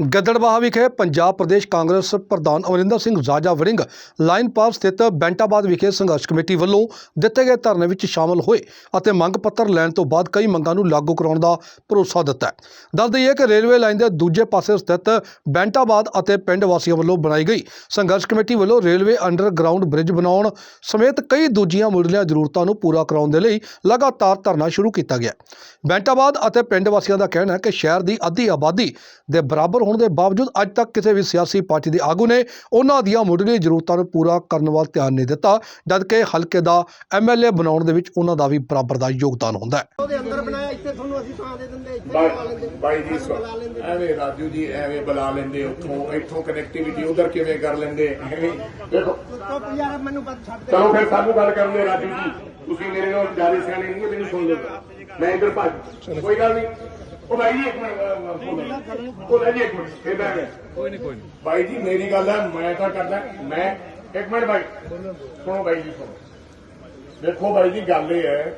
ਗਿੱਦੜਬਾਹਾ ਵਿਖੇ ਪੰਜਾਬ ਪ੍ਰਦੇਸ਼ ਕਾਂਗਰਸ ਪ੍ਰਧਾਨ ਅਮਰਿੰਦਰ ਸਿੰਘ ਜ਼ਾਜਾ ਵੜਿੰਗ ਲਾਈਨ ਪਾਰ ਸਥਿਤ ਬੈਂਟਾਬਾਦ ਵਿਖੇ ਸੰਘਰਸ਼ ਕਮੇਟੀ ਵੱਲੋਂ ਦਿੱਤੇ ਗਏ ਧਰਨੇ ਵਿੱਚ ਸ਼ਾਮਲ ਹੋਏ ਅਤੇ ਮੰਗ ਪੱਤਰ ਲੈਣ ਤੋਂ ਬਾਅਦ ਕਈ ਮੰਗਾਂ ਨੂੰ ਲਾਗੂ ਕਰਾਉਣ ਦਾ ਭਰੋਸਾ ਦਿੱਤਾ ਦੱਸ ਦਈਏ ਕਿ ਰੇਲਵੇ ਲਾਈਨ ਦੇ ਦੂਜੇ ਪਾਸੇ ਸਥਿਤ ਬੈਂਟਾਬਾਦ ਅਤੇ ਪਿੰਡ ਵਾਸੀਆਂ ਵੱਲੋਂ ਬਣਾਈ ਗਈ ਸੰਘਰਸ਼ ਕਮੇਟੀ ਵੱਲੋਂ ਰੇਲਵੇ ਅੰਡਰਗਰਾਉਂਡ ਬ੍ਰਿਜ ਬਣਾਉਣ ਸਮੇਤ ਕਈ ਦੂਜੀਆਂ ਮੁੱਢਲੀਆਂ ਜ਼ਰੂਰਤਾਂ ਨੂੰ ਪੂਰਾ ਕਰਾਉਣ ਦੇ ਲਈ ਲਗਾਤਾਰ ਧਰਨਾ ਸ਼ੁਰੂ ਕੀਤਾ ਗਿਆ ਬੈਂਟਾਬਾਦ ਅਤੇ ਪਿੰਡ ਵਾਸੀਆਂ ਦਾ ਕਹਿਣਾ ਹੈ ਕਿ ਸ਼ਹਿਰ ਦੀ ਅੱਧੀ ਆਬਾਦੀ ਦੇ ਬਰਾਬਰ ਹੋਣ ਦੇ ਬਾਵਜੂਦ ਅੱਜ ਤੱਕ ਕਿਸੇ ਵੀ ਸਿਆਸੀ ਪਾਰਟੀ ਦੇ ਆਗੂ ਨੇ ਉਹਨਾਂ ਦੀਆਂ ਮੁੱਢਲੀ ਜ਼ਰੂਰਤਾਂ ਨੂੰ ਪੂਰਾ ਕਰਨ ਵੱਲ ਧਿਆਨ ਨਹੀਂ ਦਿੱਤਾ ਜਦਕਿ ਹਲਕੇ ਦਾ ਐਮਐਲਏ ਬਣਾਉਣ ਦੇ ਵਿੱਚ ਉਹਨਾਂ ਦਾ ਵੀ ਬਰਾਬਰ ਦਾ ਯੋਗਦਾਨ ਹੁੰਦਾ ਹੈ। ਉਹਦੇ ਅੰਦਰ ਬਣਾਇਆ ਇੱਥੇ ਤੁਹਾਨੂੰ ਅਸੀਂ ਥਾਂ ਦੇ ਦਿੰਦੇ ਇੱਥੇ ਹੀ ਬਣਾ ਲੈਂਦੇ। ਬਾਈ ਜੀ ਐਵੇਂ ਰਾਜੂ ਜੀ ਐਵੇਂ ਬੁਲਾ ਲੈਂਦੇ ਉੱਥੋਂ ਇੱਥੋਂ ਕਨੈਕਟੀਵਿਟੀ ਉਧਰ ਕਿਵੇਂ ਕਰ ਲੈਂਦੇ ਐਵੇਂ ਦੇਖੋ। ਯਾਰ ਮੈਨੂੰ ਬਸ ਛੱਡ ਦੇ। ਚਲੋ ਫਿਰ ਸਾਨੂੰ ਗੱਲ ਕਰਨ ਦਿਓ ਰਾਜੂ ਜੀ ਤੁਸੀਂ ਮੇਰੇ ਨਾਲ ਜ਼ਿਆਦਾ ਸਿਆਣੇ ਨਹੀਂ ਮੈਨੂੰ ਸੁਣ ਲਓ। ਮੈਂ ਇੱਧਰ ਭੱਜ ਕੋਈ ਗੱਲ ਨਹੀਂ। ਉਹ ਬਾਈ ਜੀ ਇੱਕ ਮਿੰਟ ਅਹ, ਬੋਲੋ। ਉਹ ਲੈ ਜੀ ਇੱਕ ਮਿੰਟ ਫਿਰ ਬੈਠ ਗਿਆ ਕੋਈ ਨਹੀਂ ਕੋਈ ਨਹੀਂ। ਬਾਈ ਜੀ ਮੇਰੀ ਗੱਲ ਹੈ ਮੈਂ ਤਾਂ ਕਰਦਾ ਮੈਂ ਇੱਕ ਮਿੰਟ ਬਾਈ। ਸੁਣੋ ਬਾਈ ਜੀ ਸੁਣੋ। ਦੇਖੋ ਬਾਈ ਜੀ ਗੱਲ ਇਹ ਹੈ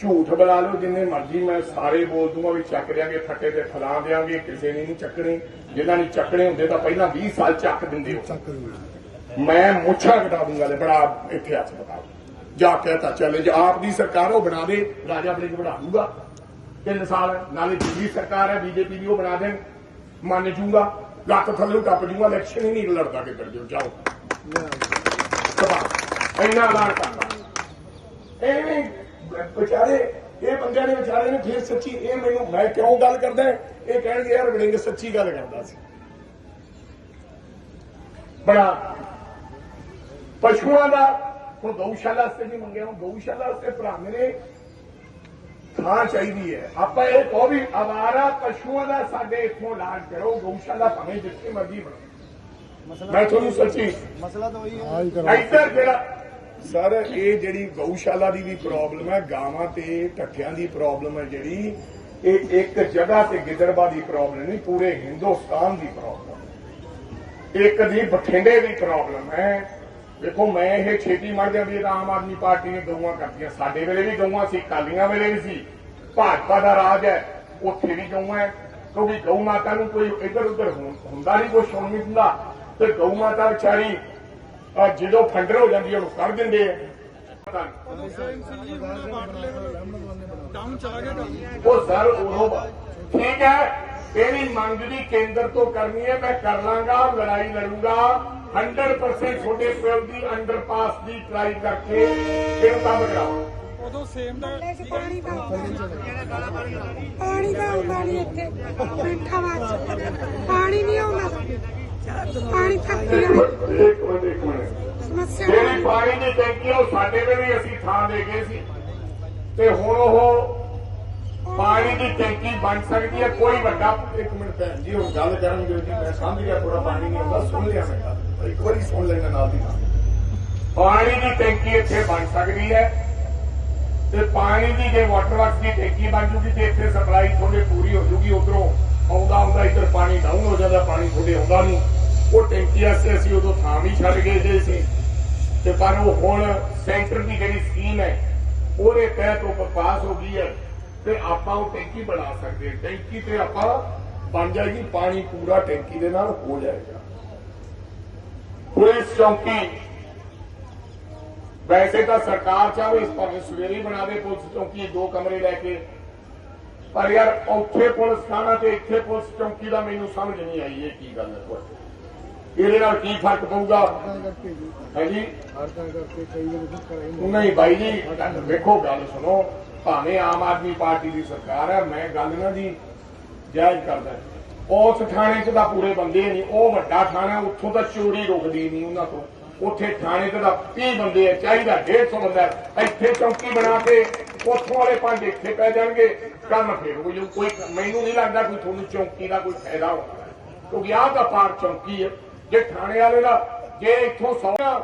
ਝੂਠ ਬੁਲਾ ਲਓ ਜਿੰਨੇ ਮਰਜ਼ੀ ਮੈਂ ਸਾਰੇ ਬੋਲ ਦੂੰਗਾ ਵੀ ਚੱਕ ਦਿਆਂਗੇ ਫੱਟੇ ਤੇ ਫਲਾ ਦਿਆਂਗੇ ਕਿਸੇ ਨੇ ਨਹੀਂ ਚੱਕਣੇ। ਜਿਨ੍ਹਾਂ ਨੇ ਚੱਕਣੇ ਹੁੰਦੇ ਤਾਂ ਪਹਿਲਾਂ 20 ਸਾਲ ਚੱਕ ਦਿੰਦੇ ਹੋ। ਮੈਂ ਮੁੱਛਾਂ ਕਟਾ ਦੂੰਗਾ ਲੈ ਬੜਾ ਇੱਥੇ ਹੱਥ ਬਤਾ ਜਾ ਕੇ ਤਾਂ ਚੈਲੰਜ ਆਪ ਦੀ ਸਰਕਾਰ ਉਹ ਬਣਾ ਦੇ ਰਾਜਾ ਬ੍ਰਿਜ ਬਣਾ ਦੂੰਗਾ। ਤਿੰਨ ਸਾਲ, ਨਾਲੇ ਦਿੱਲੀ ਸਰਕਾਰ ਹੈ, ਬੀਜੇਪੀ ਦੀ ਉਹ ਬਣਾ ਦੇਣ। ਮੰਨ ਜੂੰਗਾ, ਲੱਤ ਥੱਲੇ ਟੱਪ ਜੂੰਗਾ ਇਲੈਕਸ਼ਨ ਹੀ ਨਹੀਂ ਲੜਦਾ ਕਿੱਧਰ ਦਿਓ ਜਾਓ। ਸਭਾ ਇੰਨਾ ਐਲਾਨ ਕਰਦਾ ਐਵੇਂ ਵਿਚਾਰੇ, ਇਹ ਬੰਦਿਆਂ ਨੇ ਵਿਚਾਰੇ ਨੇ ਫਿਰ ਸੱਚੀ, ਇਹ ਮੈਨੂੰ, ਮੈਂ ਕਿਉਂ ਗੱਲ ਕਰਦਾ ਇਹ ਕਹਿਣਗੇ, ਯਾਰ ਵੜਿੰਗ ਸੱਚੀ ਗੱਲ ਕਰਦਾ ਸੀ। ਬੜਾ ਪਸ਼ੂਆਂ ਦਾ, ਹੁਣ ਗਊਸ਼ਾਲਾ ਵਾਸਤੇ ਨਹੀਂ ਮੰਗਿਆ, ਹੁਣ ਗਊਸ਼ਾਲਾ ਵਾਸਤੇ ਭਰਾ ਮੇਰੇ ਥਾਂ ਚਾਹੀਦੀ ਹੈ। ਆਪਾਂ ਇਹ ਕਹੋ ਵੀ ਆਵਾਰਾ ਪਸ਼ੂਆਂ ਦਾ ਸਾਡੇ ਇੱਥੋਂ ਇਲਾਜ ਕਰੋ ਗਊਸ਼ਾਲਾ ਭਾਵੇਂ ਜਿੱਥੇ ਮਰਜ਼ੀ ਬਣੋ। ਮੈਂ ਤੁਹਾਨੂੰ ਸੱਚੀ ਮਸਲਾ ਤਾਂ ਉਹੀ ਹੈ। ਇੱਧਰ ਜਿਹੜਾ ਸਰ ਇਹ ਜਿਹੜੀ ਗਊਸ਼ਾਲਾ ਦੀ ਵੀ ਪ੍ਰੋਬਲਮ ਹੈ ਗਾਵਾਂ ਤੇ ਢੱਕਿਆਂ ਦੀ ਪ੍ਰੋਬਲਮ ਹੈ ਜਿਹੜੀ ਇਹ ਇੱਕ ਜਗ੍ਹਾ ਤੇ ਗਿੱਦੜਬਾ ਦੀ ਪ੍ਰੋਬਲਮ ਨਹੀਂ ਪੂਰੇ ਹਿੰਦੁਸਤਾਨ ਦੀ ਪ੍ਰੋਬਲਮ ਹੈ। ਇੱਕ ਦੀ ਬਠਿੰਡੇ ਦੀ ਪ੍ਰੋਬਲਮ ਹੈ। ਦੇਖੋ, ਮੈਂ ਇਹ ਛੇਤੀ ਮਰ ਜਾਂਦੀ ਵੀ ਤਾਂ ਆਮ ਆਦਮੀ ਪਾਰਟੀ ਨੇ ਗਊਆਂ ਕਰਤੀਆਂ। ਸਾਡੇ ਵੇਲੇ ਵੀ ਗਊਆਂ ਸੀ ਕਾਲੀਆਂ ਵੇਲੇ ਵੀ ਸੀ। ਭਾਜਪਾ ਦਾ ਰਾਜ ਹੈ, ਉੱਥੇ ਵੀ ਗਊਆਂ ਹੈ। ਕਿਉਂਕਿ ਗਊ ਮਾਤਾ ਨੂੰ ਕੋਈ ਇੱਧਰ ਉੱਧਰ ਹੁੰਦਾ ਨਹੀਂ, ਕੋਈ ਸੁਣ ਨਹੀਂ ਦਿੰਦਾ। ਤੇ ਗਊ ਮਾਤਾ ਵਿਚਾਰੀ ਜਦੋਂ ਫੰਡਰ ਹੋ ਜਾਂਦੀ ਹੈ ਉਹ ਕਰ ਦਿੰਦੇ ਆ। ਉਹ ਸਰ, ਉਹ ਠੀਕ ਹੈ ਇਹਦੀ ਮੰਗ ਦੀ ਕੇਂਦਰ ਤੋਂ ਕਰਨੀ ਹੈ, ਮੈਂ ਕਰ ਲਾਂਗਾ, ਲੜਾਈ ਲੜੂਗਾ। 100% ਤੁਹਾਡੇ ਪਿਓ ਦੀ ਅੰਡਰਪਾਸ ਦੀ ਟਰਾਈ ਕਰਕੇ ਇਹਨੂੰ ਕੰਮ ਕਰਾਓ ਉਦੋਂ ਸੇਮ ਦਾ ਪਾਣੀ ਦਾ ਪਾਣੀ ਦਾ ਆਉਂਦਾ ਨਹੀਂ ਇੱਥੇ। ਮਿੰਠਾ ਵਾਚ ਪਾਣੀ ਨਹੀਂ ਆਉਂਦਾ। ਪਾਣੀ ਤੱਕ ਇੱਕ ਮਿੰਟ ਇੱਕ ਮਿੰਟ ਇੱਕ ਮਿੰਟ। ਸਮੱਸਿਆ ਜਿਹੜੀ ਪਾਣੀ ਦੀ ਟੈਂਕੀ ਉਹ ਸਾਡੇ ਵੇਲੇ ਵੀ ਅਸੀਂ ਥਾਂ ਦੇ ਗਏ ਸੀ। ਤੇ ਹੁਣ ਉਹ ਪਾਣੀ ਦੀ ਟੈਂਕੀ ਬਣ ਸਕਦੀ ਹੈ, ਕੋਈ ਵੱਡਾ ਇੱਕ ਮਿੰਟ ਭੈਣ ਜੀ, ਹੁਣ ਗੱਲ ਕਰਨ ਜੀ, ਮੈਂ ਸਮਝ ਗਿਆ ਥੋੜਾ ਪਾਣੀ ਨਹੀਂ ਆਉਂਦਾ, ਸੁਣ ਲਿਆ ਮੈਂ ਗੱਲ। ਇੱਕ ਵਾਰੀ ਸੁਣ ਲੈਣਾ ਨਾਲ ਦੀ ਨਾਲ। ਪਾਣੀ ਦੀ ਟੈਂਕੀ ਇੱਥੇ ਬਣ ਸਕਦੀ ਹੈ ਤੇ ਪਾਣੀ ਦੀ ਜੇ ਵਾਟਰ ਵਰਕਸ ਦੀ ਟੈਂਕੀ ਬਣ ਜੂਗੀ ਤੇ ਇੱਥੇ ਸਪਲਾਈ ਤੁਹਾਡੇ ਪੂਰੀ ਹੋ ਜੂਗੀ, ਉਧਰੋਂ ਆਉਂਦਾ ਆਉਂਦਾ ਇੱਧਰ ਪਾਣੀ ਡਾਊਨ ਹੋ ਜਾਂਦਾ, ਪਾਣੀ ਤੁਹਾਡੇ ਆਉਂਦਾ ਨਹੀਂ। ਉਹ ਟੈਂਕੀ ਵਾਸਤੇ ਅਸੀਂ ਉਦੋਂ ਥਾਂ ਵੀ ਛੱਡ ਗਏ ਜੇ ਸੀ। ਤੇ ਪਰ ਉਹ ਹੁਣ ਸੈਂਟਰ ਦੀ ਜਿਹੜੀ ਸਕੀਮ ਹੈ, ਉਹਦੇ ਤਹਿਤ ਉਹ ਪਾਸ ਹੋ ਗਈ ਹੈ। ਤੇ ਆਪਾਂ ਉਹ ਟੈਂਕੀ ਬਣਾ ਸਕਦੇ ਹਾਂ। ਟੈਂਕੀ ਤੇ ਆਪਾਂ ਬਣ ਜਾਏਗੀ ਪਾਣੀ ਪੂਰਾ ਟੈਂਕੀ ਦੇ ਨਾਲ ਹੋ ਜਾਏਗਾ। ਪੁਲਿਸ ਚੌਂਕੀ। ਵੈਸੇ ਤਾਂ ਸਰਕਾਰ ਚਾਹੇ ਇਸ ਭਾਵੇਂ ਸਵੇਰੇ ਬਣਾ ਦੇ ਪੁਲਿਸ ਚੌਂਕੀ ਦੋ ਕਮਰੇ ਲੈ ਕੇ। ਪਰ ਯਾਰ ਉੱਥੇ ਪੁਲਿਸ ਥਾਣਾ ਤੇ ਇੱਥੇ ਪੁਲਿਸ ਚੌਂਕੀ ਦਾ ਮੈਨੂੰ ਸਮਝ ਨਹੀਂ ਆਈ ਇਹ ਕੀ ਗੱਲ ਹੈ ਇਹਦੇ ਨਾਲ ਕੀ ਫ਼ਰਕ ਪਊਗਾ? ਹੈ ਜੀ? ਨਹੀਂ ਬਾਈ ਜੀ ਵੇਖੋ ਗੱਲ ਸੁਣੋ। ਭਾਵੇਂ ਆਮ ਆਦਮੀ ਪਾਰਟੀ ਦੀ ਸਰਕਾਰ ਹੈ, ਮੈਂ ਗੱਲ ਨਾ ਜੀ ਜਾਇਜ਼ ਕਰਦਾ ਉਸ ਥਾਣੇ 'ਚ ਤਾਂ ਪੂਰੇ ਬੰਦੇ ਨਹੀਂ, ਉਹ ਵੱਡਾ ਥਾਣਾ, ਉੱਥੋਂ ਤਾਂ ਚੋਰੀ ਰੁਕਦੀ ਨਹੀਂ ਉਹਨਾਂ ਤੋਂ। ਉੱਥੇ ਥਾਣੇ 'ਚ ਤਾਂ 30 ਬੰਦੇ ਆ, ਚਾਹੀਦਾ 150 ਬੰਦਾ ਇੱਥੇ ਚੌਕੀ ਬਣਾ ਕੇ ਉੱਥੋਂ ਵਾਲੇ ਪੰਜ ਇੱਥੇ ਪੈ ਜਾਣਗੇ, ਕੰਮ ਫੇਰ ਹੋ ਕੋਈ ਮੈਨੂੰ ਨਹੀਂ ਲੱਗਦਾ ਕੋਈ ਤੁਹਾਨੂੰ ਚੌਕੀ ਦਾ ਕੋਈ ਫਾਇਦਾ ਹੋਣਾ ਕਿਉਂਕਿ ਆਹ ਤਾਂ ਪਾਰ ਚੌਕੀ ਹੈ। ਜੇ ਥਾਣੇ ਵਾਲੇ ਦਾ, ਜੇ ਇੱਥੋਂ ਸੌਣਾ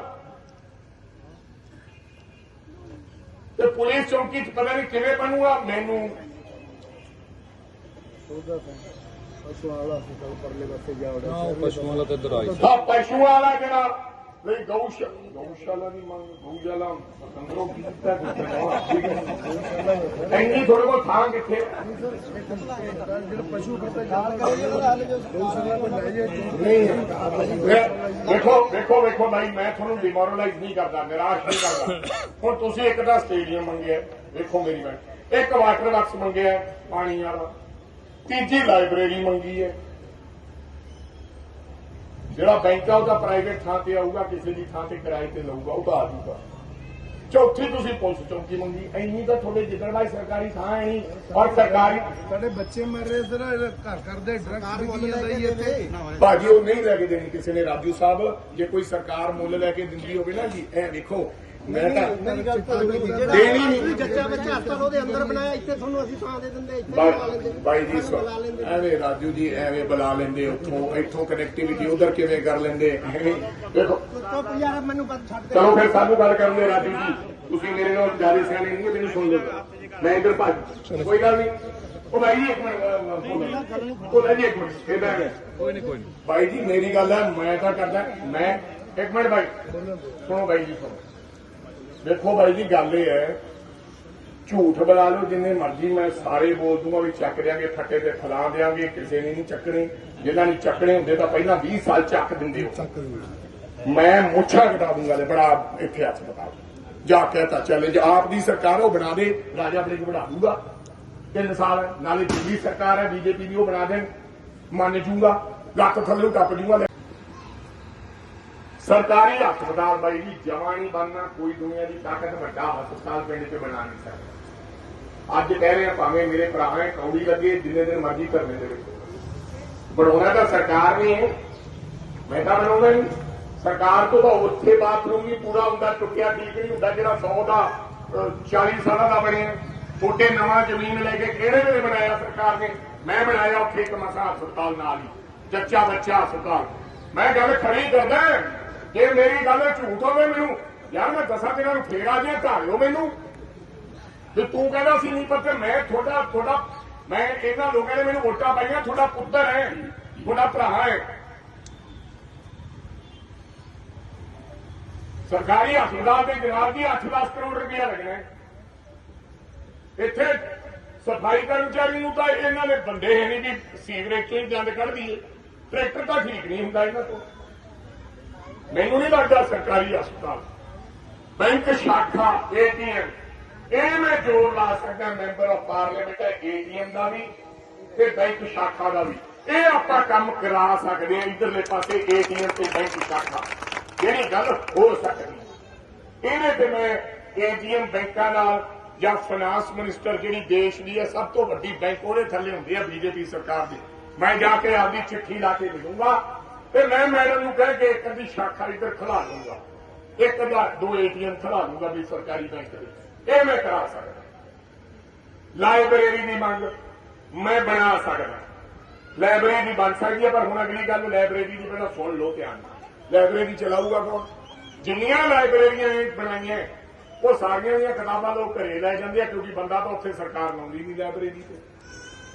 ਤੇ ਪੁਲਿਸ ਚੌਕੀ 'ਚ ਪਤਾ ਨਹੀਂ ਕਿਵੇਂ ਬਣੂਗਾ ਮੈਨੂੰ ਪਸ਼ੂਆਂ ਵਾਲਾ ਤੇ ਦਰਾਈ ਹਾਂ ਪਸ਼ੂਆਂ ਵਾਲਾ ਜਿਹੜਾ ਨਹੀਂ ਗਊਸ਼ਾ ਗਊਸ਼ਾਲਾ ਦੀ ਮੰਗ ਗਊਸ਼ਾਲਾ ਸੰਗਰੋ ਕੀਤਾ ਐਨੀ ਥੋੜੇ ਕੋਲ ਥਾਂ ਕਿੱਥੇ? ਵੇ- ਵੇਖੋ ਵੇਖੋ ਵੇਖੋ ਭਾਈ ਮੈਂ ਤੁਹਾਨੂੰ ਡਿਮੋਰਲਾਈਜ਼ ਨਹੀਂ ਕਰਦਾ ਨਿਰਾਸ਼ ਨਹੀਂ ਕਰਦਾ। ਹੁਣ ਤੁਸੀਂ ਇੱਕ ਤਾਂ ਸਟੇਡੀਅਮ ਮੰਗਿਆ ਵੇਖੋ ਮੇਰੀ ਗੱਲ ਇੱਕ ਵਾਟਰ ਬਾਕਸ ਮੰਗਿਆ ਪਾਣੀ ਵਾਲਾ। ਤੀਜੀ ਲਾਇਬ੍ਰੇਰੀ ਮੰਗੀ ਹੈ। ਜਿਹੜਾ ਬੈਂਕ ਆ ਉਹਦਾ ਪ੍ਰਾਈਵੇਟ ਥਾਂ ਤੇ ਆਊਗਾ ਕਿਸੇ ਦੀ ਥਾਂ ਤੇ ਕਿਰਾਏ ਤੇ ਲਊਗਾ ਉਹ ਤਾਂ ਆ ਚੌਥੀ ਤੁਸੀਂ ਪੁਲਿਸ ਚੌਕੀ ਮੰਗੀ ਇੰਨੀ ਤਾਂ ਤੁਹਾਡੇ ਜਿੱਦਣ ਵਾਲੀ ਸਰਕਾਰੀ ਥਾਂ ਹੈ ਨਹੀਂ ਔਰ ਸਰਕਾਰੀ ਸਾਡੇ ਬੱਚੇ ਮਰ ਰਹੇ ਸਰ ਘਰ ਘਰ ਦੇ ਡਰੱਗਸ ਵਿਕੀ ਜਾਂਦਾ ਜੀ ਇੱਥੇ। ਭਾਜੀ ਉਹ ਨਹੀਂ ਲੈ ਕੇ ਦੇਣੀ ਕਿਸੇ ਨੇ ਰਾਜੂ ਸਾਹਿਬ ਜੇ ਕੋਈ ਸਰਕਾਰ ਮੁੱਲ ਲੈ ਕੇ ਦਿੰਦੀ ਹੋਵੇ ਨਾ ਜੀ ਇਹ ਵੇਖੋ ਮੈਂ ਤਾਂ ਮੇਰੀ ਗੱਲ ਤਾਂ ਦੇਣੀ ਨਹੀਂ। ਜੱਜਾ ਬੱਚਾ ਹਸਪਤਾਲ ਉਹਦੇ ਅੰਦਰ ਬਣਾਇਆ ਇੱਥੇ ਤੁਹਾਨੂੰ ਅਸੀਂ ਥਾਂ ਦੇ ਦਿੰਦੇ ਇੱਥੇ ਬੁਲਾ ਬਾਈ ਲੈਂਦੇ ਬਾਈ ਜੀ ਐਵੇਂ ਰਾਜੂ ਜੀ ਐਵੇਂ ਬੁਲਾ ਲੈਂਦੇ ਉੱਥੋਂ ਇੱਥੋਂ ਕਨੈਕਟੀਵਿਟੀ ਉਧਰ ਕਿਵੇਂ ਕਰ ਲੈਂਦੇ ਐਵੇਂ। ਵੇਖੋ ਚੁੱਪ ਯਾਰ ਮੈਨੂੰ ਬਸ ਛੱਡ ਦੇ। ਚਲੋ ਫਿਰ ਸਾਨੂੰ ਗੱਲ ਕਰਨ ਦੇ ਰਾਜੂ ਜੀ। ਤੁਸੀਂ ਮੇਰੇ ਨਾਲ ਜ਼ਿਆਦਾ ਸਿਆਣੇ ਨਹੀਂ ਹੋ, ਮੈਨੂੰ ਸੁਣ ਲਓ। ਮੈਂ ਇੱਧਰ ਭੱਜ ਕੋਈ ਗੱਲ ਨਹੀਂ। ਉਹ ਭਾਈ ਜੀ ਇੱਕ ਮਿੰਟ ਅਹ, ਅਹ, ਬੋਲੋ। ਉਹ ਲੈ ਜੀ ਇੱਕ ਮਿੰਟ ਫੇਰ ਬੈਠ ਗਏ। ਕੋਈ ਨਹੀਂ ਕੋਈ ਨਹੀਂ। ਭਾਈ ਜੀ ਮੇਰੀ ਗੱਲ ਹੈ ਮੈਂ ਤਾਂ ਕਰਦਾ ਮੈਂ ਇੱਕ ਮਿੰਟ ਭਾਈ ਸੁਣੋ ਭਾਈ ਜੀ ਸੁਣੋ। ਦੇਖੋ ਭਾਈ ਜੀ ਗੱਲ ਇਹ ਹੈ ਝੂਠ ਬੁਲਾ ਲਓ ਜਿੰਨੇ ਮਰਜ਼ੀ ਮੈਂ ਸਾਰੇ ਬੋਲ ਦੂੰਗਾ ਵੀ ਚੱਕ ਦਿਆਂਗੇ ਫੱਟੇ ਤੇ ਫਲਾ ਦਿਆਂਗੇ ਕਿਸੇ ਨੇ ਨਹੀਂ ਚੱਕਣੇ। ਜਿਨ੍ਹਾਂ ਨੇ ਚੱਕਣੇ ਹੁੰਦੇ ਤਾਂ ਪਹਿਲਾਂ 20 ਸਾਲ ਚੱਕ ਦਿੰਦੇ ਹੋ। ਮੈਂ ਮੁੱਛਾਂ ਕਟਾ ਦੂੰਗਾ ਲੈ ਬੜਾ ਇੱਥੇ ਹੱਥ ਬਤਾ ਜਾ ਕੇ ਤਾਂ ਚੈਲੰਜ ਆਪ ਦੀ ਸਰਕਾਰ ਉਹ ਬਣਾ ਦੇ ਰਾਜਾ ਬੜੇ ਬਣਾ ਦੂਗਾ। ਤਿੰਨ ਸਾਲ ਨਾਲੇ ਦਿੱਲੀ ਸਰਕਾਰ ਹੈ ਬੀਜੇਪੀ ਦੀ ਉਹ ਬਣਾ ਦੇਣ ਮੰਨ ਜੂਗਾ ਲੱਤ ਥੱਲੇ ਟੱਪ ਜੂਗਾ ਸਰਕਾਰੀ ਹਸਪਤਾਲ ਬਾਈ ਜੀ ਜਮਾ ਨਹੀਂ ਬਣਨਾ ਕੋਈ ਦੁਨੀਆ ਦੀ ਤਾਕਤ ਵੱਡਾ ਹਸਪਤਾਲ ਪਿੰਡ 'ਚ ਬਣਾ ਨਹੀਂ ਸਕਦਾ। ਅੱਜ ਕਹਿ ਰਹੇ ਆ ਭਾਵੇਂ ਮੇਰੇ ਭਰਾ ਕੌੜੀ ਲੱਗੇ ਜਿੰਨੇ ਦਿਨ ਮਰਜ਼ੀ ਕਰਨੇ ਦੇ ਵਿੱਚ। ਬਣਾਉਣਾ ਤਾਂ ਸਰਕਾਰ ਨੇ ਹੈ ਮੈਂ ਤਾਂ ਬਣਾਉਣਾ ਨਹੀਂ। ਸਰਕਾਰ ਤੋਂ ਤਾਂ ਉੱਥੇ ਬਾਥਰੂਮ ਵੀ ਪੂਰਾ ਹੁੰਦਾ ਟੁੱਟਿਆ ਠੀਕ ਨਹੀਂ ਹੁੰਦਾ ਜਿਹੜਾ 100 ਦਾ ਅਹ, 40 ਸਾਲਾਂ ਦਾ ਬਣਿਆ। ਛੋਟੇ ਨਵਾਂ ਜ਼ਮੀਨ ਲੈ ਕੇ ਕਿਹੜੇ ਵੇਲੇ ਬਣਾਇਆ ਸਰਕਾਰ ਨੇ? ਮੈਂ ਬਣਾਇਆ ਉੱਥੇ ਇੱਕ ਮਸਾ ਹਸਪਤਾਲ ਨਾਲ ਹੀ ਜੱਚਾ ਬੱਚਾ ਹਸਪਤਾਲ। ਮੈਂ ਗੱਲ ਖੜੀ ਕਰਦਾ ਜੇ ਮੇਰੀ ਗੱਲ ਝੂਠ ਹੋਵੇ ਮੈਨੂੰ, ਯਾਰ ਮੈਂ ਦੱਸਾਂ ਤੇਰਾ ਨੂੰ ਫੇਰ ਆ ਜੇ ਧਾਰਿਓ ਮੈਨੂੰ। ਤੇ ਤੂੰ ਕਹਿੰਦਾ ਸੀ ਨਹੀਂ ਪੱਤਰ ਮੈਂ ਤੁਹਾਡਾ ਤੁਹਾਡਾ, ਮੈਂ ਇਹਨਾਂ ਲੋਕਾਂ ਨੇ ਮੈਨੂੰ ਵੋਟਾਂ ਪਾਈਆਂ, ਤੁਹਾਡਾ ਪੁੱਤਰ ਹੈ, ਤੁਹਾਡਾ ਭਰਾ ਹੈ। ਸਰਕਾਰੀ ਹਸਪਤਾਲ ਦੇ ਜਨਾਬ ਦੀ 8-10 ਕਰੋੜ ਰੁਪਇਆ ਲੱਗਣਾ ਇੱਥੇ ਸਫ਼ਾਈ ਕਰਮਚਾਰੀ ਨੂੰ ਤਾਂ ਇਹਨਾਂ ਦੇ ਬੰਦੇ ਹੈ ਨਹੀਂ ਵੀ ਸੀਵਰੇਜ ਚੋਂ ਹੀ ਗੰਦ ਕੱਢ ਦਈਏ। ਟਰੈਕਟਰ ਤਾਂ ਠੀਕ ਨਹੀਂ ਹੁੰਦਾ ਇਹਨਾਂ ਤੋਂ। ਮੈਨੂੰ ਨਹੀਂ ਲੱਗਦਾ ਸਰਕਾਰੀ ਹਸਪਤਾਲ। ਬੈਂਕ ਸ਼ਾਖਾ, ਏਟੀਐਮ। ਇਹ ਮੈਂ ਜੋਰ ਲਾ ਸਕਦਾ, ਮੈਂਬਰ ਆਫ ਪਾਰਲੀਮੈਂਟ ਏਟੀਐਮ ਦਾ ਵੀ ਤੇ ਬੈਂਕ ਸ਼ਾਖਾ ਦਾ ਵੀ। ਇਹ ਆਪਾਂ ਕੰਮ ਕਰਾ ਸਕਦੇ ਹਾਂ, ਇਧਰਲੇ ਪਾਸੇ ਏਟੀਐਮ ਤੇ ਬੈਂਕ ਸ਼ਾਖਾ। ਜਿਹੜੀ ਗੱਲ ਹੋ ਸਕਦੀ ਇਹਦੇ ਤੇ ਮੈਂ ਏਟੀਐਮ ਬੈਂਕਾਂ ਨਾਲ ਜਾਂ ਫਾਈਨਾਂਸ ਮਿਨਿਸਟਰ ਜਿਹੜੀ ਦੇਸ਼ ਦੀ ਹੈ, ਸਭ ਤੋਂ ਵੱਡੀ ਬੈਂਕ ਉਹਦੇ ਥੱਲੇ ਹੁੰਦੀ ਹੈ, ਬੀਜੇਪੀ ਸਰਕਾਰ ਦੀ। ਮੈਂ ਜਾ ਕੇ ਆਪਦੀ ਚਿੱਠੀ ਲਾ ਕੇ ਮਿਲੂੰਗਾ। ਤੇ ਮੈਂ ਮੈਡਮ ਨੂੰ ਕਹਿ ਕੇ ਇੱਕ ਅੱਧੀ ਸ਼ਾਖਾ ਇੱਧਰ ਖਲਾ ਲੂੰਗਾ ਇੱਕ ਜਾਂ ਦੋ ਏਟੀਐਮ ਖਲਾ ਲੂੰਗਾ ਵੀ ਸਰਕਾਰੀ ਬੈਂਕ ਦੇ। ਇਹ ਮੈਂ ਕਰਾ ਸਕਦਾ। ਲਾਇਬ੍ਰੇਰੀ ਦੀ ਮੰਗ ਮੈਂ ਬਣਾ ਸਕਦਾ। ਲਾਇਬ੍ਰੇਰੀ ਦੀ ਬਣ ਸਕਦੀ ਹੈ, ਪਰ ਹੁਣ ਅਗਲੀ ਗੱਲ ਲਾਇਬ੍ਰੇਰੀ ਦੀ ਪਹਿਲਾਂ ਸੁਣ ਲਓ ਧਿਆਨ ਨਾਲ। ਲਾਇਬ੍ਰੇਰੀ ਚਲਾਊਗਾ ਕੌਣ? ਜਿੰਨੀਆਂ ਲਾਇਬ੍ਰੇਰੀਆਂ ਬਣਾਈਆਂ, ਉਹ ਸਾਰੀਆਂ ਦੀਆਂ ਕਿਤਾਬਾਂ ਲੋਕ ਘਰੇ ਲੈ ਜਾਂਦੇ ਆ, ਕਿਉਂਕਿ ਬੰਦਾ ਤਾਂ ਉੱਥੇ ਸਰਕਾਰ ਲਾਉਂਦੀ ਨਹੀਂ ਲਾਇਬ੍ਰੇਰੀ ਤੇ।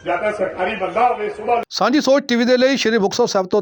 ਜਾਂ ਤਾਂ ਸਰਕਾਰੀ ਬੰਦਾ ਹੋਵੇ ਸੁਬਾਹ ਸਾਂਝੀ ਸੋਚ ਟੀਵੀ ਦੇ ਲਈ ਸ਼੍ਰੀ ਮੁਕਤਸਰ ਸਾਹਿਬ ਤੋਂ